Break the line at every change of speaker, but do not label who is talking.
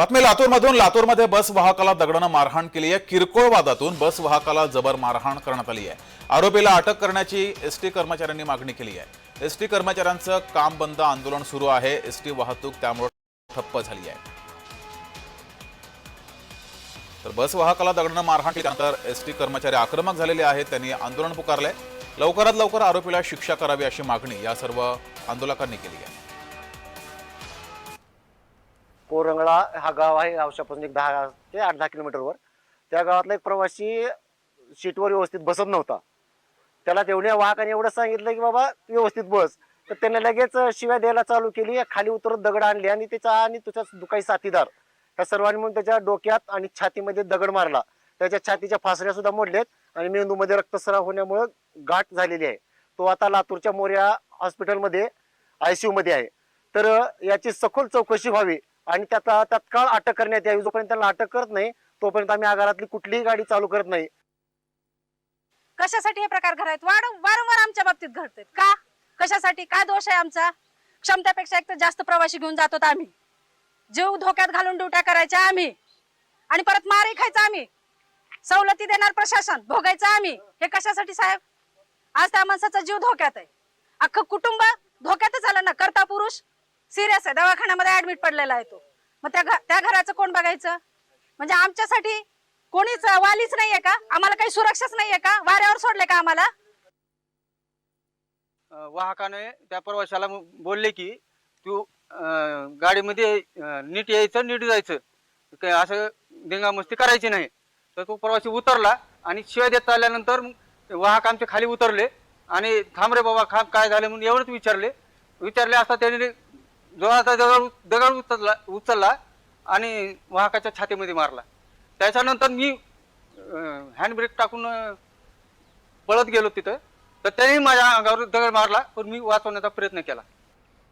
बातमी लातूरमधून. लातूरमध्ये बस वाहकाला दगडानं मारहाण केली आहे. किरकोळ वादातून बस वाहकाला जबर मारहाण करण्यात आली आहे. आरोपीला अटक करण्याची एसटी कर्मचाऱ्यांनी मागणी केली आहे. एसटी कर्मचाऱ्यांचं काम बंद आंदोलन सुरू आहे. एसटी वाहतूक त्यामुळे ठप्प झाली आहे. तर बस वाहकाला दगडानं मारहाण केल्यानंतर एसटी कर्मचारी आक्रमक झालेले आहेत. त्यांनी आंदोलन पुकारलंय. लवकरात लवकर आरोपीला शिक्षा करावी अशी मागणी या सर्व आंदोलकांनी केली आहे.
कोरंगळा हा गाव आहे औशापासून एक दहा ते आठ दहा किलोमीटरवर. त्या गावातला एक प्रवासी सीटवर व्यवस्थित बसत नव्हता. त्याला तेवढ्या वाहकाने एवढं सांगितलं की बाबा व्यवस्थित बस. तर त्याने लगेच शिव्या द्यायला चालू केली खाली उतरत दगड आणली आणि त्याचा आणि तुझ्या दुखाई साथीदार त्या सर्वांनी म्हणून त्याच्या डोक्यात आणि छातीमध्ये दगड मारला. त्याच्या छातीच्या फासऱ्या सुद्धा मोडल्यात आणि मेंदूमध्ये रक्तस्राव होण्यामुळे गाठ झालेली आहे. तो आता लातूरच्या मोर्या हॉस्पिटलमध्ये आयसीयू मध्ये आहे. तर याची सखोल चौकशी व्हावी. आणि त्याचा तत्काळ अटक करण्यात यावी. जोपर्यंत त्यांना अटक करत नाही तोपर्यंत आम्ही आगारातली कुठलीही गाडी चालू करत नाही.
कशासाठी हे प्रकार घडायत वारंवार आमच्या बाबतीत घडतात का? कशासाठी? काय दोष आहे आमचा? क्षमतेपेक्षा एक तर जास्त प्रवासी घेऊन जातो आम्ही. जीव धोक्यात घालून ड्युट्या करायच्या आम्ही. आणि परत मारही खायचा आम्ही. सवलती देणार प्रशासन भोगायचं आम्ही. हे कशासाठी साहेब? आज त्या माणसाचा जीव धोक्यात आहे. अख्खं कुटुंब धोक्यातच आलं ना? करता पुरुष सिरियस आहे. दवाखान्यामध्ये ऍडमिट पडलेला आहे तो. मग त्या घ- त्या घराचं कोण बघायचं? म्हणजे आमच्यासाठी कोणीच वालीच नाहीये का? आम्हाला काही सुरक्षाच नाहीये का? वाऱ्यावर सोडले का आम्हाला?
अं, वाहकाने त्या प्रवाशाला म- बोलले की तू अं, गाडीमध्ये अं, नीट यायचं नीट जायचं. काय असं दिंगामस्ती करायची नाही. तर तो प्रवासी उतरला आणि शिवाय देत आल्यानंतर मग ते वाहक आमचे खाली उतरले आणि थांब रे बाबा खांब काय झालं? म्हणून एवढंच विचारले. विचारले असता त्याने जोराचा दगड दगड उचलला उचलला आणि वाहकाच्या छातीमध्ये मारला. त्याच्यानंतर मी हँड ब्रेक टाकून पळत गेलो तिथं. तर त्याने माझ्या अंगावर दगड मारला पण मी वाचवण्याचा प्रयत्न केला.